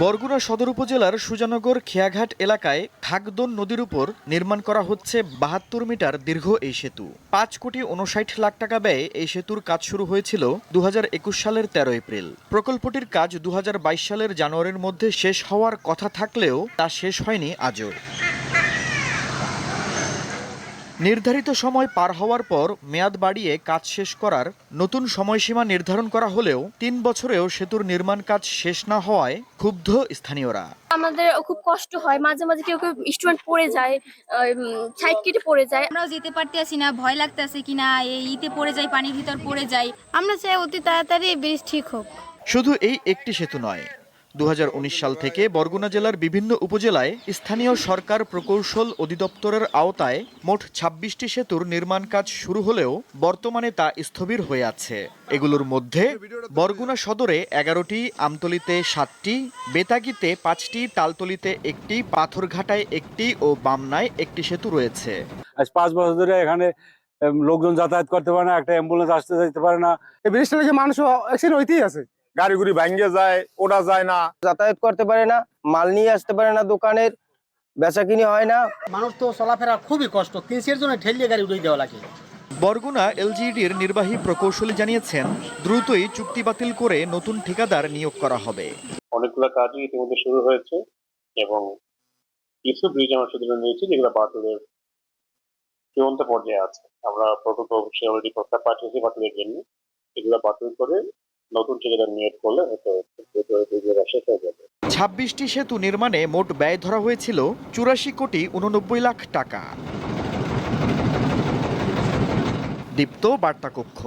বরগুনা সদর উপজেলার সুজানগর খেয়াঘাট এলাকায় খাগদন নদীর উপর নির্মাণ করা হচ্ছে বাহাত্তর মিটার দীর্ঘ এই সেতু। পাঁচ কোটি উনষাট লাখ টাকা ব্যয়ে এই সেতুর কাজ শুরু হয়েছিল দুহাজার একুশ সালের তেরো এপ্রিল। প্রকল্পটির কাজ দুহাজার বাইশ সালের জানুয়ারির মধ্যে শেষ হওয়ার কথা থাকলেও তা শেষ হয়নি আজও। নির্ধারিত সময় পার হওয়ার পর মেয়াদ বাড়িয়ে কাজ শেষ করার নতুন সময়সীমা নির্ধারণ করা হলেও তিন বছরেও সেতুর নির্মাণ কাজ শেষ না হওয়ায় ক্ষুব্ধ স্থানীয়রা। আমাদের খুব কষ্ট হয় মাঝে মাঝে কেউ কেউ স্টুডেন্ট পড়ে যায় সাইড কেটে পড়ে যায়। আমরাও যেতে পারতেছি না ভয় লাগতেছে কিনা এই ইতে পড়ে যায় পানির ভিতর পড়ে যাই আমরা চাই অতি তাড়াতাড়ি ব্রিজ ঠিক হোক। শুধু এই একটি সেতু নয় দুহাজার উনিশ সাল থেকে বরগুনা জেলার বিভিন্ন উপজেলায় স্থানীয় সরকার প্রকৌশল অধিদপ্তরের আওতায় মোট ছাব্বিশটি সেতুর নির্মাণ কাজ শুরু হলেও বর্তমানে তা স্থবির হয়ে আছে। এগুলোর মধ্যে বরগুনা সদরে এগারোটি আমতলিতে সাতটি বেতাগিতে পাঁচটি তালতলিতে একটি পাথরঘাটায় একটি ও বামনায় একটি সেতু রয়েছে। আজ পাঁচ বছর ধরে এখানে লোকজন যাতায়াত করতে পারে না একটা অ্যাম্বুলেন্স আসতে যেতে পারে না। এই ব্রিজটা লেগে মানুষ অ্যাক্সিডেন্ট হইতেই আছে। গাড়ি গুড়ি ভাঙ্গে যায় ওটা যায় না। যাতায়াত করতে পারে না মাল নিয়ে আসতে পারে না দোকানের বেচা কিনি হয় না। মানুষ তো চলাফেরা খুবই কষ্ট কিনসের জন্য ঠেলিয়ে গাড়ি উড়িয়ে দেওয়া লাগে। বরগুনা এলজিইডির নির্বাহী প্রকৌশলী জানিয়েছেন দ্রুতই চুক্তি বাতিল করে নতুন ঠিকাদার নিয়োগ করা হবে। অনেকগুলো কাজই ইতিমধ্যে শুরু হয়েছে এবং কিছু ব্রিজ আমরা শুধু নিয়েছি যেগুলো বাতিলের চূড়ান্ত পর্যায়ে আছে। আমরা প্রকল্প অফিসে অলরেডি প্রস্তাব পাঠিয়েছি বাতিলের জন্য। এগুলো বাতিল করে নতুন ঠিকাদার নিয়োগ করলে ছাব্বিশটি সেতু নির্মাণে মোট ব্যয় ধরা হয়েছিল চুরাশি কোটি উননব্বই লাখ টাকা। দীপ্ত বার্তা কক্ষ